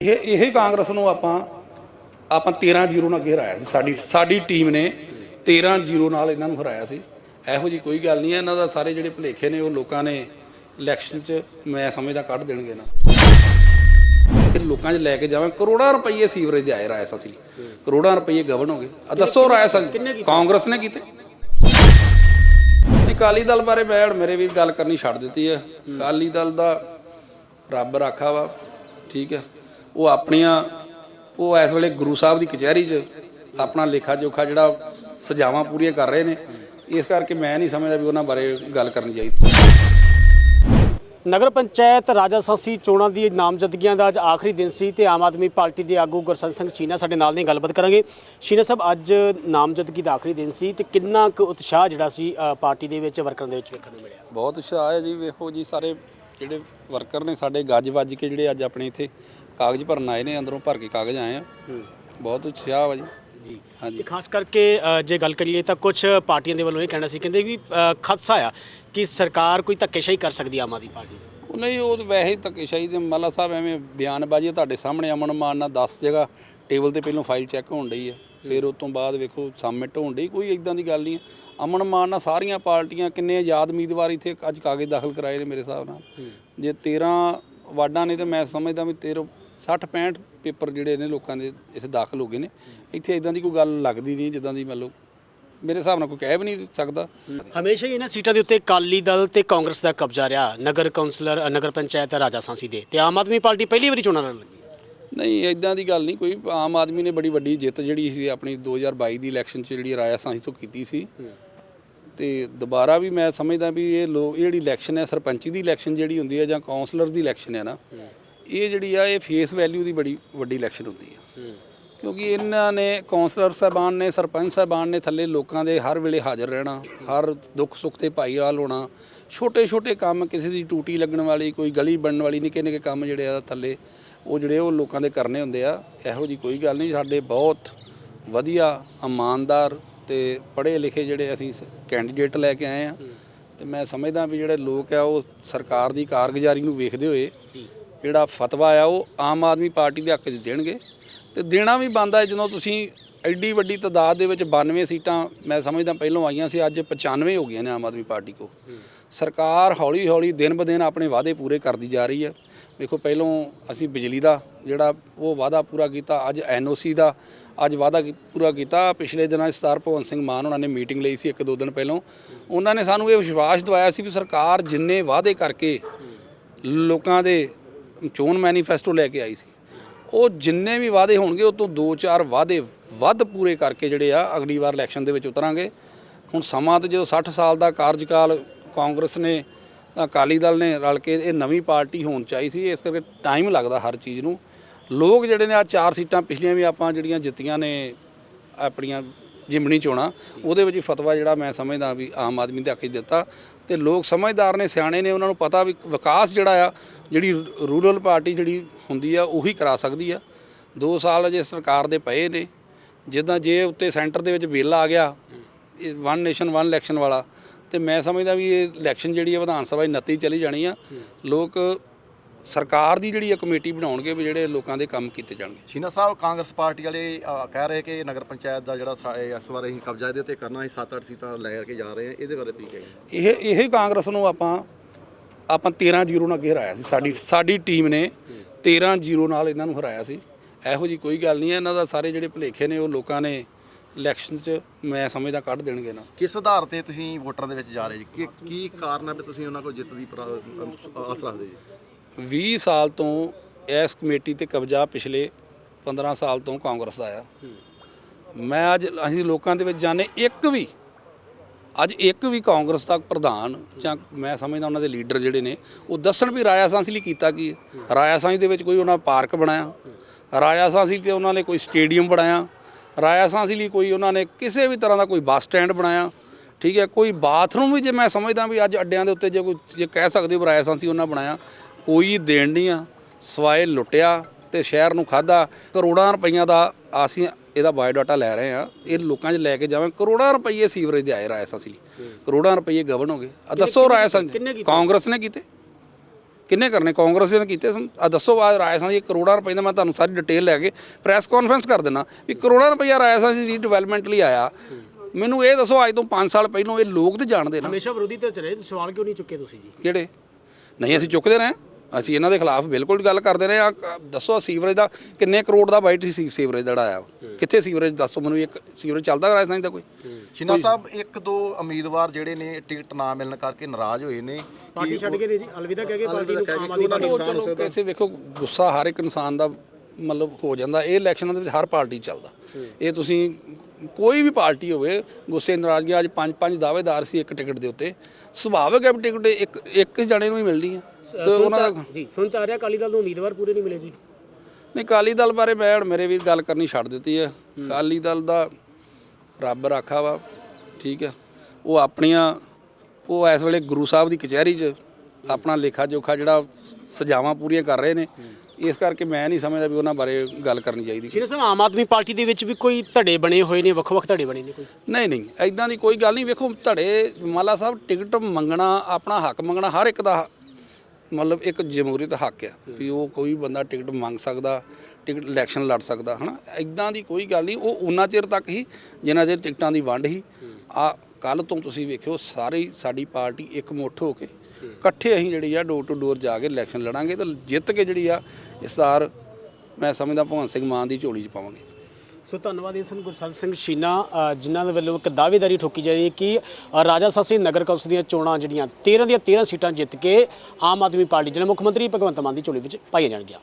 ਇਹ ਇਹ ਕਾਂਗਰਸ ਨੂੰ ਆਪਾਂ ਆਪਾਂ 13-0 ਨਾਲ ਅੱਗੇ ਹਰਾਇਆ ਸੀ। ਸਾਡੀ ਸਾਡੀ ਟੀਮ ਨੇ 13-0 ਨਾਲ ਇਹਨਾਂ ਨੂੰ ਹਰਾਇਆ ਸੀ। ਇਹੋ ਜੀ ਕੋਈ ਗੱਲ ਨਹੀਂ ਹੈ। ਇਹਨਾਂ ਦਾ ਸਾਰੇ ਜਿਹੜੇ ਭੁਲੇਖੇ ਨੇ ਉਹ ਲੋਕਾਂ ਨੇ ਇਲੈਕਸ਼ਨ 'ਚ ਮੈਂ ਸਮਝਦਾ ਕੱਢ ਦੇਣਗੇ ਨਾ। ਲੋਕਾਂ 'ਚ ਲੈ ਕੇ ਜਾਵਾਂ। ਕਰੋੜਾਂ ਰੁਪਏ ਸੀਵਰੇਜ ਦੇ ਆਏ ਰਾਇਸ ਅਸੀਂ। ਕਰੋੜਾਂ ਰੁਪਏ ਗਵਨ ਹੋ ਗਏ। ਆ ਦੱਸੋ ਰਾਇਸ ਕਾਂਗਰਸ ਨੇ ਕੀਤੇ। ਅਕਾਲੀ ਦਲ ਬਾਰੇ ਮੈਂ ਮੇਰੇ ਵੀ ਗੱਲ ਕਰਨੀ ਛੱਡ ਦਿੱਤੀ ਹੈ। ਅਕਾਲੀ ਦਲ ਦਾ ਰੱਬ ਰਾਖਾ ਵਾ। ਠੀਕ ਹੈ। ਉਹ ਆਪਣੀਆਂ ਉਹ ਇਸ ਵੇਲੇ ਗੁਰੂ ਸਾਹਿਬ ਦੀ ਕਚਹਿਰੀ 'ਚ ਆਪਣਾ ਲੇਖਾ ਜੋਖਾ ਜਿਹੜਾ ਸਜ਼ਾਵਾਂ ਪੂਰੀਆਂ ਕਰ ਰਹੇ ਨੇ। ਇਸ ਕਰਕੇ ਮੈਂ ਨਹੀਂ ਸਮਝਦਾ ਵੀ ਉਹਨਾਂ ਬਾਰੇ ਗੱਲ ਕਰਨੀ ਚਾਹੀਦੀ। ਨਗਰ ਪੰਚਾਇਤ ਰਾਜਾ ਸੰਸੀ ਚੋਣਾਂ ਦੀ ਨਾਮਜ਼ਦਗੀਆਂ ਦਾ ਅੱਜ ਆਖਰੀ ਦਿਨ ਸੀ ਤੇ ਆਮ ਆਦਮੀ ਪਾਰਟੀ ਦੇ ਆਗੂ ਗੁਰਸੰਤ ਸਿੰਘ ਚੀਨਾ ਸਾਡੇ ਨਾਲ ਨੇ ਗੱਲਬਾਤ ਕਰਾਂਗੇ। ਚੀਨਾ ਸਾਹਿਬ ਅੱਜ ਨਾਮਜ਼ਦਗੀ ਦਾ ਆਖਰੀ ਦਿਨ ਸੀ ਤੇ ਕਿੰਨਾ ਕੁ ਉਤਸ਼ਾਹ ਜਿਹੜਾ ਸੀ ਪਾਰਟੀ ਦੇ ਵਿੱਚ ਵਰਕਰਾਂ ਦੇ ਵਿੱਚ ਵੇਖਣ ਨੂੰ ਮਿਲਿਆ? ਬਹੁਤ ਉਤਸ਼ਾਹ ਹੈ ਜੀ ਵੇਖੋ ਜੀ ਸਾਰੇ ਜਿਹੜੇ ਵਰਕਰ ਨੇ ਸਾਡੇ ਗੱਜ ਵੱਜ ਕੇ ਜਿਹੜੇ ਅੱਜ ਆਪਣੇ ਇੱਥੇ ਕਾਗਜ਼ ਭਰਨ ਆਏ ਨੇ ਅੰਦਰੋਂ ਭਰ ਕੇ ਕਾਗਜ਼ ਆਏ ਆ। ਬਹੁਤ ਉਤਸ਼ਾਹ ਵਾ ਜੀ। ਜੀ। ਹਾਂਜੀ। ਖਾਸ ਕਰਕੇ ਅ, ਜੇ ਗੱਲ ਕਰੀਏ ਤਾਂ ਕੁਝ ਪਾਰਟੀਆਂ ਦੇ ਵੱਲੋਂ ਇਹ ਕਹਿਣਾ ਸੀ ਕਹਿੰਦੇ ਵੀ ਅ, ਖਦਸ਼ਾ ਆ ਕਿ ਸਰਕਾਰ ਕੋਈ ਧੱਕੇਸ਼ਾਹੀ ਕਰ ਸਕਦੀ ਆ ਆਮ ਆਦਮੀ ਪਾਰਟੀ ਉਹ ਨਹੀਂ ਉਹ ਤਾਂ ਵੈਸੇ ਹੀ ਧੱਕੇਸ਼ਾਹੀ ਦੇ ਮੱਲਾ ਸਾਹਿਬ ਐਵੇਂ ਬਿਆਨਬਾਜ਼ੀ ਤੁਹਾਡੇ ਸਾਹਮਣੇ ਅਮਨ ਮਾਨ ਨਾਲ 10 ਜਗ੍ਹਾ ਟੇਬਲ ਤੇ ਪਹਿਲਾਂ ਫਾਈਲ ਚੈੱਕ ਹੋਣ ਡਈ ਹੈ ਫਿਰ ਉਸ ਤੋਂ ਬਾਅਦ ਵੇਖੋ ਸਬਮਿਟ ਹੋਣ ਡਈ ਕੋਈ ਇਦਾਂ ਦੀ ਗੱਲ ਨਹੀਂ ਅਮਨ ਮਾਨ ਨਾਲ ਸਾਰੀਆਂ ਪਾਰਟੀਆਂ ਕਿੰਨੇ ਆਜ਼ਾਦ ਉਮੀਦਵਾਰ ਇੱਥੇ ਅੱਜ ਕਾਗਜ਼ ਦਾਖਲ ਕਰਾਏ ਨੇ ਮੇਰੇ ਹਿਸਾਬ ਨਾਲ। ਜੇ 13 ਵਾਰਡਾਂ ਨੇ ਤੇ ਮੈਂ ਸਮਝਦਾ ਵੀ 13 60 65 ਪੇਪਰ ਜਿਹੜੇ ਨੇ ਲੋਕਾਂ ਦੇ ਇਸ ਦਾਖਲ ਹੋ ਗਏ ਨੇ। ਇੱਥੇ ਇਦਾਂ ਦੀ ਕੋਈ ਗੱਲ ਲੱਗਦੀ ਨਹੀਂ ਜਿੱਦਾਂ ਦੀ ਮੰਨ ਲਓ ਮੇਰੇ ਹਿਸਾਬ ਨਾਲ ਕੋਈ ਕਹਿ ਵੀ ਨਹੀਂ ਸਕਦਾ। ਹਮੇਸ਼ਾ ਹੀ ਇਹਨਾਂ ਸੀਟਾਂ ਦੇ ਉੱਤੇ ਅਕਾਲੀ ਦਲ ਤੇ ਕਾਂਗਰਸ ਦਾ ਕਬਜ਼ਾ ਰਿਹਾ ਨਗਰ ਕੌਂਸਲਰ ਅ, ਨਗਰ ਪੰਚਾਇਤ ਰਾਜਾ ਸਾਂਸੀ ਦੇ। ਤੇ ਆਮ ਆਦਮੀ ਪਾਰਟੀ ਪਹਿਲੀ ਵਾਰੀ ਚੋਣਾਂ ਲੜਨ ਲੱਗੀ। ਨਹੀਂ ਇਦਾਂ ਦੀ ਗੱਲ ਨਹੀਂ ਕੋਈ ਆਮ ਆਦਮੀ ਨੇ ਬੜੀ ਵੱਡੀ ਜਿੱਤ ਜਿਹੜੀ ਸੀ ਆਪਣੀ 2022 ਦੀ ਇਲੈਕਸ਼ਨ 'ਚ ਜਿਹੜੀ ਰਾਇਆ ਸਾਂਝੀ ਤੋਂ ਕੀਤੀ ਸੀ। ਤੇ ਦੁਬਾਰਾ ਵੀ ਮੈਂ ਸਮਝਦਾ ਵੀ ਇਹ ਲੋ ਇਹ ਜਿਹੜੀ ਇਲੈਕਸ਼ਨ ਹੈ ਸਰਪੰਚੀ ਦੀ ਇਲੈਕਸ਼ਨ ਜਿਹੜੀ ਹੁੰਦੀ ਹੈ ਜਾਂ ਕਾਉਂਸਲਰ ਦੀ ਇਲੈਕਸ਼ਨ ਹੈ ਨਾ ਇਹ ਜਿਹੜੀ ਆ ਇਹ ਫੇਸ ਵੈਲਿਊ ਦੀ ਬੜੀ ਵੱਡੀ ਇਲੈਕਸ਼ਨ ਹੁੰਦੀ ਹੈ। ਕਿਉਂਕਿ ਇਹਨਾਂ ਨੇ ਕਾਉਂਸਲਰ ਸਾਹਿਬਾਨ ਨੇ ਸਰਪੰਚ ਸਾਹਿਬਾਨ ਨੇ ਥੱਲੇ ਲੋਕਾਂ ਦੇ ਹਰ ਵੇਲੇ ਹਾਜ਼ਰ ਰਹਿਣਾ ਹਰ ਦੁੱਖ ਸੁੱਖ ਤੇ ਭਾਈਵਾਲ ਹੋਣਾ ਛੋਟੇ ਛੋਟੇ ਕੰਮ ਕਿਸੇ ਦੀ ਟੂਟੀ ਲੱਗਣ ਵਾਲੀ ਕੋਈ ਗਲੀ ਬਣਨ ਵਾਲੀ ਨਿੱਕੇ ਨਿੱਕੇ ਕੰਮ ਜਿਹੜੇ ਆ ਥੱਲੇ ਉਹ ਜਿਹੜੇ ਉਹ ਲੋਕਾਂ ਦੇ ਕਰਨੇ ਹੁੰਦੇ ਆ ਇਹੋ ਜੀ ਕੋਈ ਗੱਲ ਨਹੀਂ। ਸਾਡੇ ਬਹੁਤ ਵਧੀਆ ਇਮਾਨਦਾਰ ਤੇ ਪੜ੍ਹੇ ਲਿਖੇ ਜਿਹੜੇ ਅਸੀਂ ਕੈਂਡੀਡੇਟ ਲੈ ਕੇ ਆਏ ਆ। ਤੇ ਮੈਂ ਸਮਝਦਾ ਵੀ ਜਿਹੜੇ ਲੋਕ ਆ ਉਹ ਸਰਕਾਰ ਦੀ ਕਾਰਗੁਜ਼ਾਰੀ ਨੂੰ ਵੇਖਦੇ ਹੋਏ ਜਿਹੜਾ ਫਤਵਾ ਆ, ਉਹ ਆਮ ਆਦਮੀ ਪਾਰਟੀ ਦੇ ਹੱਕ 'ਚ ਦੇਣਗੇ। ਤੇ ਦੇਣਾ ਵੀ ਬੰਦਾ ਜਦੋਂ ਤੁਸੀਂ ਐਡੀ ਵੱਡੀ ਤਾਦਾਦ ਦੇ ਵਿੱਚ 92 ਸੀਟਾਂ ਮੈਂ ਸਮਝਦਾ ਪਹਿਲੋਂ ਆਈਆਂ ਸੀ, ਅੱਜ 95 ਹੋ ਗਈਆਂ ਨੇ ਆਮ ਆਦਮੀ ਪਾਰਟੀ ਕੋ ਸਰਕਾਰ ਹੌਲੀ ਹੌਲੀ ਦਿਨ ਬ ਦਿਨ ਆਪਣੇ ਵਾਅਦੇ ਪੂਰੇ ਕਰਦੀ ਜਾ ਰਹੀ ਹੈ ਵੇਖੋ, ਪਹਿਲੋਂ ਅਸੀਂ ਬਿਜਲੀ ਦਾ ਜਿਹੜਾ ਉਹ ਵਾਅਦਾ ਪੂਰਾ ਕੀਤਾ, ਅੱਜ ਐਨਓਸੀ ਦਾ ਅੱਜ ਵਾਅਦਾ ਪੂਰਾ ਕੀਤਾ। ਪਿਛਲੇ ਦਿਨਾਂ 'ਚ ਸਰਦਾਰ ਭਗਵੰਤ ਸਿੰਘ ਮਾਨ ਉਹਨਾਂ ਨੇ ਮੀਟਿੰਗ ਲਈ ਸੀ ਇੱਕ ਦੋ ਦਿਨ ਪਹਿਲੋਂ। ਉਹਨਾਂ ਨੇ ਸਾਨੂੰ ਇਹ ਵਿਸ਼ਵਾਸ ਦਿਵਾਇਆ ਸੀ ਵੀ ਸਰਕਾਰ ਜਿੰਨੇ ਵਾਅਦੇ ਕਰਕੇ ਲੋਕਾਂ ਦੇ ਚੋਣ ਮੈਨੀਫੈਸਟੋ ਲੈ ਕੇ ਆਈ ਸੀ। ਉਹ ਜਿੰਨੇ ਵੀ ਵਾਅਦੇ ਹੋਣਗੇ, ਉਹ ਤੋਂ 2-4 ਵਾਅਦੇ ਵੱਧ ਪੂਰੇ ਕਰਕੇ ਜਿਹੜੇ ਆ, ਅਗਲੀ ਵਾਰ ਇਲੈਕਸ਼ਨ ਦੇ ਵਿੱਚ ਉਤਰਾਂਗੇ। ਹੁਣ ਸਮਾਂ ਤੇ ਜਦੋਂ 60 ਸਾਲ ਦਾ ਕਾਰਜਕਾਲ ਕਾਂਗਰਸ ਨੇ ਤਾਂ ਅਕਾਲੀ ਦਲ ਨੇ ਰਲ ਕੇ ਇਹ ਨਵੀਂ ਪਾਰਟੀ ਹੋਣ ਚਾਹੀ ਸੀ, ਇਸ ਕਰਕੇ ਟਾਈਮ ਲੱਗਦਾ ਹਰ ਚੀਜ਼ ਨੂੰ। ਲੋਕ ਜਿਹੜੇ ਨੇ ਆ ਚਾਰ ਸੀਟਾਂ ਪਿਛਲੀਆਂ ਵੀ ਆਪਾਂ ਜਿਹੜੀਆਂ ਜਿੱਤੀਆਂ ਨੇ, ਆਪਣੀਆਂ ਜਿਮਣੀ ਚੋਣਾਂ ਉਹਦੇ ਵਿੱਚ ਫਤਵਾ ਜਿਹੜਾ ਮੈਂ ਸਮਝਦਾ ਵੀ ਆਮ ਆਦਮੀ ਦੇ ਹੱਕ 'ਚ ਦਿੱਤਾ। ਤੇ ਲੋਕ ਸਮਝਦਾਰ ਨੇ, ਸਿਆਣੇ ਨੇ, ਉਹਨਾਂ ਨੂੰ ਪਤਾ ਵੀ ਵਿਕਾਸ ਜਿਹੜਾ ਆ, ਜਿਹੜੀ ਰੂਰਲ ਪਾਰਟੀ ਜਿਹੜੀ ਹੁੰਦੀ ਆ, ਉਹੀ ਕਰਾ ਸਕਦੀ ਆ। 2 ਸਾਲ ਅਜੇ ਸਰਕਾਰ ਦੇ ਪਏ ਨੇ। ਜਿੱਦਾਂ ਜੇ ਉੱਤੇ ਸੈਂਟਰ ਦੇ ਵਿੱਚ ਬਿੱਲ ਆ ਗਿਆ ਵਨ ਨੇਸ਼ਨ ਵਨ ਇਲੈਕਸ਼ਨ ਵਾਲਾ, ਤੇ ਮੈਂ ਸਮਝਦਾ ਵੀ ਇਹ ਇਲੈਕਸ਼ਨ ਜਿਹੜੀ ਆ, ਵਿਧਾਨ ਸਭਾ ਦੀ 29 ਚਲੀ ਜਾਣੀ ਆ। ਲੋਕ ਸਰਕਾਰ ਦੀ ਜਿਹੜੀ ਆ ਕਮੇਟੀ ਬਣਾਉਣਗੇ ਵੀ ਜਿਹੜੇ ਲੋਕਾਂ ਦੇ ਕੰਮ ਕੀਤੇ ਜਾਣਗੇ। ਸ਼ੀਨਾ ਸਾਹਿਬ ਕਾਂਗਰਸ ਪਾਰਟੀ ਵਾਲੇ ਅ, ਕਹਿ ਰਹੇ ਕਿ ਨਗਰ ਪੰਚਾਇਤ ਦਾ ਜਿਹੜਾ ਸਾ- ਇਹ ਇਸ ਵਾਰ ਅਸੀਂ ਕਬਜ਼ਾ ਇਹਦੇ ਉੱਤੇ ਕਰਨਾ ਅਸੀਂ 7-8 ਸੀਟਾਂ ਲੈ ਕੇ ਜਾ ਰਹੇ ਹਾਂ। ਇਹਦੇ ਬਾਰੇ ਤੁਸੀਂ ਕਹੀਏ ਇਹ ਇਹ ਕਾਂਗਰਸ ਨੂੰ ਆਪਾਂ ਆਪਾਂ 13-0 ਨਾਲ ਅੱਗੇ ਹਰਾਇਆ ਸੀ। ਸਾਡੀ ਸਾਡੀ ਟੀਮ ਨੇ 13-0 ਨਾਲ ਇਹਨਾਂ ਨੂੰ ਹਰਾਇਆ ਸੀ। ਇਹੋ ਜੀ ਕੋਈ ਗੱਲ ਨਹੀਂ ਹੈ। ਇਹਨਾਂ ਦਾ ਸਾਰੇ ਜਿਹੜੇ ਭੁਲੇਖੇ ਨੇ ਉਹ ਲੋਕਾਂ ਨੇ ਇਲੈਕਸ਼ਨ 'ਚ ਮੈਂ ਸਮਝਦਾ ਕੱਢ ਦੇਣਗੇ ਨਾ। ਕਿਸ ਆਧਾਰ ਤੇ ਤੁਸੀਂ ਵੋਟਰਾਂ ਦੇ ਵਿੱਚ ਜਾ ਰਹੇ ਜੀ? ਕੀ ਕੀ ਕਾਰਨ ਹੈ ਵੀ ਤੁਸੀਂ ਉਹਨਾਂ ਕੋਲ ਜਿੱਤ ਦੀ ਪ੍ਰਾ- ਅ, ਆਸ ਰੱਖਦੇ ਜੀ? 20 ਸਾਲ ਤੋਂ ਇਸ ਕਮੇਟੀ ਤੇ ਕਬਜ਼ਾ ਪਿਛਲੇ 15 ਸਾਲ ਤੋਂ ਕਾਂਗਰਸ ਦਾ ਆ। ਮੈਂ ਅੱਜ ਅਸੀਂ ਲੋਕਾਂ ਦੇ ਵਿੱਚ ਜਾਣੇ ਇੱਕ ਵੀ, ਅੱਜ ਇੱਕ ਵੀ ਕਾਂਗਰਸ ਦਾ ਪ੍ਰਧਾਨ ਜਾਂ ਮੈਂ ਸਮਝਦਾ ਉਹਨਾਂ ਦੇ ਲੀਡਰ ਜਿਹੜੇ ਨੇ, ਉਹ ਦੱਸਣ ਵੀ ਰਾਇਆ ਸਾਂਸੀ ਲਈ ਕੀਤਾ ਕੀ ਹੈ। ਰਾਇਆ ਸਾਂਸੀ ਦੇ ਵਿੱਚ ਕੋਈ ਉਹਨਾਂ ਪਾਰਕ ਬਣਾਇਆ ਰਾਇਆ ਸਾਂਸੀ ਤੇ ਉਹਨਾਂ ਨੇ ਕੋਈ ਸਟੇਡੀਅਮ ਬਣਾਇਆ ਰਾਇਆ ਸਾਂਸੀ ਲਈ ਕੋਈ ਉਹਨਾਂ ਨੇ ਕਿਸੇ ਵੀ ਤਰ੍ਹਾਂ ਦਾ ਕੋਈ ਬੱਸ ਸਟੈਂਡ ਬਣਾਇਆ, ਠੀਕ ਹੈ, ਕੋਈ ਬਾਥਰੂਮ ਵੀ ਜੇ ਮੈਂ ਸਮਝਦਾ ਵੀ ਅੱਜ ਅੱਡਿਆਂ ਦੇ ਉੱਤੇ ਜੇ ਕੋਈ, ਜੇ ਕਹਿ ਸਕਦੇ ਹੋ ਵੀ ਰਾਇਆ ਸਾਂਸੀ ਉਹਨਾਂ ਬਣਾਇਆ ਕੋਈ ਦੇਣ ਨਹੀਂ ਆ ਸਵਾਏ ਲੁੱਟਿਆ ਤੇ ਸ਼ਹਿਰ ਨੂੰ ਖਾਦਾ ਕਰੋੜਾਂ ਰੁਪਈਆਂ ਦਾ ਅਸੀਂ ਇਹਦਾ ਬਾਇਓਡਾਟਾ ਲੈ ਰਹੇ ਆ ਇਹ ਲੋਕਾਂ 'ਚ ਲੈ ਕੇ ਜਾਵਾਂ। ਕਰੋੜਾਂ ਰੁਪਏ ਸੀਵਰੇਜ ਦੇ ਆਏ ਰਾਇਆ ਸਾਂਸੀ ਲਈ। ਕਰੋੜਾਂ ਰੁਪਏ ਗਵਨ ਹੋ ਗਏ। ਆ ਦੱਸੋ ਰਾਇਆ ਸਾਂਸੀ ਕਾਂਗਰਸ ਨੇ ਕੀਤੇ। ਕਿੰਨੇ ਕਰਨੇ? ਕਾਂਗਰਸ ਨੇ ਕੀਤੇ। ਆ ਦੱਸੋ ਆ ਰਾਜਸਥਾਨ ਦੀ ਕਰੋੜਾਂ ਰੁਪਏ ਦਾ ਮੈਂ ਤੁਹਾਨੂੰ ਸਾਰੀ ਡਿਟੇਲ ਲੈ ਕੇ ਪ੍ਰੈਸ ਕਾਨਫਰੰਸ ਕਰ ਦੇਣਾ ਵੀ ਕਰੋੜਾਂ ਰੁਪਏ ਰਾਜਸਥਾਨ ਦੀ ਰੀਡਿਵੈਲਪਮੈਂਟ ਲਈ ਆਇਆ। ਮੈਨੂੰ ਇਹ ਦੱਸੋ ਅੱਜ ਤੋਂ 5 ਸਾਲ ਪਹਿਲਾਂ ਇਹ ਲੋਕ ਤੇ ਜਾਣਦੇ ਨਾ। ਹਮੇਸ਼ਾ ਵਿਰੋਧੀ ਤੇ ਰਹੇ। ਸਵਾਲ ਕਿਉਂ ਨਹੀਂ ਚੁੱਕੇ ਤੁਸੀਂ ਜੀ? ਕਿਹੜੇ? ਨਹੀਂ ਅਸੀਂ ਚੁੱਕਦੇ ਰਹੇ। ਅਸੀਂ ਇਹਨਾਂ ਦੇ ਖਿਲਾਫ ਬਿਲਕੁਲ ਗੱਲ ਕਰਦੇ ਰਹੇ ਆ ਦੱਸੋ ਸੀਵਰੇਜ ਦਾ ਕਿੰਨੇ ਕਰੋੜ ਦਾ ਬਾਈਟ ਸੀ ਸੀਵਰੇਜ ਦਾ ਆਇਆ ਕਿੱਥੇ ਸੀਵਰੇਜ ਦੱਸੋ ਮੈਨੂੰ ਇੱਕ ਸੀਵਰੇਜ ਚੱਲਦਾ ਰਾਜਸਥਾਨ ਦਾ ਕੋਈ? ਸ਼ਿਨਾ ਸਾਹਿਬ ਇੱਕ ਦੋ ਉਮੀਦਵਾਰ ਜਿਹੜੇ ਨੇ ਟਿਕਟ ਨਾ ਮਿਲਣ ਕਰਕੇ ਨਾਰਾਜ਼ ਹੋਏ ਨੇ ਪਾਰਟੀ ਛੱਡ ਕੇ ਨੇ ਜੀ ਅਲਵਿਦਾ ਕਹਿ ਕੇ ਪਾਰਟੀ ਨੂੰ ਆਮ ਆਦਮੀ ਪਾਰਟੀ ਉਹ ਚਲੋ ਕਿਸੇ ਵੇਖੋ ਗੁੱਸਾ ਹਰ ਇੱਕ ਇਨਸਾਨ ਦਾ ਮਤਲਬ ਹੋ ਜਾਂਦਾ। ਇਹ ਇਲੈਕਸ਼ਨਾਂ ਦੇ ਵਿੱਚ ਹਰ ਪਾਰਟੀ ਚੱਲਦਾ। ਇਹ ਤੁਸੀਂ ਕੋਈ ਵੀ ਪਾਰਟੀ ਹੋਵੇ ਗੁੱਸੇ ਨਾਰਾਜ਼ਗੀ ਅੱਜ ਪੰਜ ਪੰਜ ਦਾਅਵੇਦਾਰ ਸੀ ਇੱਕ ਟਿਕਟ ਦੇ ਉੱਤੇ। ਸੁਭਾਵਿਕ ਹੈ ਵੀ ਟਿਕਟ ਇੱਕ ਇੱਕ ਜਣੇ ਨੂੰ ਹੀ ਮਿਲਣੀ ਹੈ। ਤੇ ਉਹਨਾਂ ਦਾ ਜੀ ਸੁਣ ਚਾ ਰਿਹਾ ਅਕਾਲੀ ਦਲ ਨੂੰ ਉਮੀਦਵਾਰ ਪੂਰੇ ਨਹੀਂ ਮਿਲੇ ਜੀ। ਨਹੀਂ ਕਾਲੀ ਦਲ ਬਾਰੇ ਮੈਂ ਹੁਣ ਮੇਰੇ ਵੀਰ ਗੱਲ ਕਰਨੀ ਛੱਡ ਦਿੱਤੀ ਹੈ। ਕਾਲੀ ਦਲ ਦਾ ਰੱਬ ਰਾਖਾ ਵਾ ਠੀਕ ਹੈ। ਉਹ ਆਪਣੀਆਂ ਉਹ ਇਸ ਵੇਲੇ ਗੁਰੂ ਸਾਹਿਬ ਦੀ ਕਚਹਿਰੀ 'ਚ ਆਪਣਾ ਲੇਖਾ ਜੋਖਾ ਜਿਹੜਾ ਸਜ਼ਾਵਾਂ ਪੂਰੀਆਂ ਕਰ ਰਹੇ ਨੇ। ਇਸ ਕਰਕੇ ਮੈਂ ਨਹੀਂ ਸਮਝਦਾ ਵੀ ਉਹਨਾਂ ਬਾਰੇ ਗੱਲ ਕਰਨੀ ਚਾਹੀਦੀ। ਸ਼ੀਨਾ ਸਾਹਿਬ ਆਮ ਆਦਮੀ ਪਾਰਟੀ ਦੇ ਵਿੱਚ ਵੀ ਕੋਈ ਧੜੇ ਬਣੇ ਹੋਏ ਨੇ ਵੱਖ-ਵੱਖ ਧੜੇ ਬਣੇ ਨੇ ਕੋਈ? ਨਹੀਂ ਨਹੀਂ ਐਦਾਂ ਦੀ ਕੋਈ ਗੱਲ ਨਹੀਂ। ਵੇਖੋ ਧੜੇ ਮਾਲਾ ਸਾਹਿਬ ਟਿਕਟ ਮੰਗਣਾ ਆਪਣਾ ਹੱਕ ਮੰਗਣਾ ਹਰ ਇੱਕ ਦਾ ਮਤਲਬ ਇੱਕ ਜਮਹੂਰੀਅਤ ਹੱਕ ਆ ਵੀ ਉਹ ਕੋਈ ਬੰਦਾ ਟਿਕਟ ਮੰਗ ਸਕਦਾ ਟਿਕਟ ਇਲੈਕਸ਼ਨ ਲੜ ਸਕਦਾ ਹਨਾ? ਐਦਾਂ ਦੀ ਕੋਈ ਗੱਲ ਨਹੀਂ। ਉਹ ਉਹਨਾਂ ਚਿਰ ਤੱਕ ਹੀ ਜਿੰਨਾ ਚਿਰ ਟਿਕਟਾਂ ਦੀ ਵੰਡ ਹੀ। ਆ ਕੱਲ ਤੋਂ ਤੁਸੀਂ ਵੇਖਿਓ ਸਾਰੀ ਸਾਡੀ ਪਾਰਟੀ ਇੱਕ ਮੁੱਠ ਹੋ ਕੇ ਇਕੱਠੇ ਅਸੀਂ ਜਿਹੜੀ ਆ ਡੋਰ ਟੂ ਡੋਰ ਜਾ ਕੇ ਇਲੈਕਸ਼ਨ ਲੜਾਂਗੇ ਤੇ ਜਿੱਤ ਕੇ ਜਿਹੜੀ ਆ ਇਸਦਾਰ ਮੈਂ ਸਮਝਦਾ ਭਗਵੰਤ ਸਿੰਘ ਮਾਨ ਦੀ ਝੋਲੀ 'ਚ ਪਾਵਾਂਗੇ। ਸੋ ਧੰਨਵਾਦ ਇਹ ਸਨ ਗੁਰਸਲ ਸਿੰਘ ਸ਼ੀਨਾ ਅ, ਜਿਨ੍ਹਾਂ ਦੇ ਵੱਲੋਂ ਇੱਕ ਦਾਅਵੇਦਾਰੀ ਠੋਕੀ ਜਾ ਰਹੀ ਹੈ ਕਿ ਅ, ਰਾਜਾ ਸਾਸੀ ਨਗਰ ਕੌਂਸਲ ਦੀਆਂ ਚੋਣਾਂ ਜਿਹੜੀਆਂ 13 ਦੀਆਂ 13 ਸੀਟਾਂ ਜਿੱਤ ਕੇ ਆਮ ਆਦਮੀ ਪਾਰਟੀ ਜਿਹਨੇ ਮੁੱਖ ਮੰਤਰੀ ਭਗਵੰਤ ਮਾਨ ਦੀ ਝੋਲੀ ਵਿੱਚ ਪਾਈਆਂ ਜਾਣਗੀਆਂ।